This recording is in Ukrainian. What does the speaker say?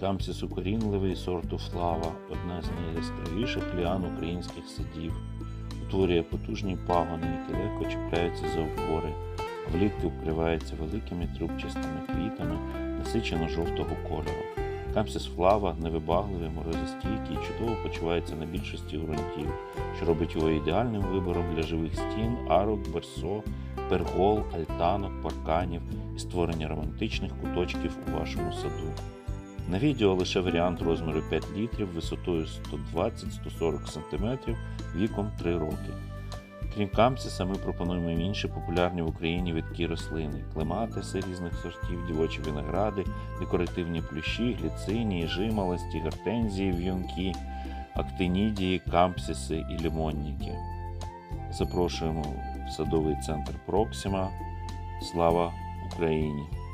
Камсіс укорінливий сорту флава, одна з найяскравіших ліан українських садів. Утворює потужні пагони, які легко чіпляються за опори, а влітку вкривається великими трубчастими квітами насичено жовтого кольору. Камсіс флава невибагливий, морозостійкий чудово почувається на більшості ґрунтів, що робить його ідеальним вибором для живих стін, арок, берсо, пергол, альтанок, парканів і створення романтичних куточків у вашому саду. На відео лише варіант розміру 5 літрів висотою 120-140 см віком 3 роки. Крім камсіса, ми пропонуємо інші популярні в Україні відкі рослини: клематиси різних сортів, дівочі виногради, декоративні плющі, гліцинії, жимолості, гортензії, в'юнки, актинідії, кампсіси і лімонніки. Запрошуємо в садовий центр Проксима. Слава Україні!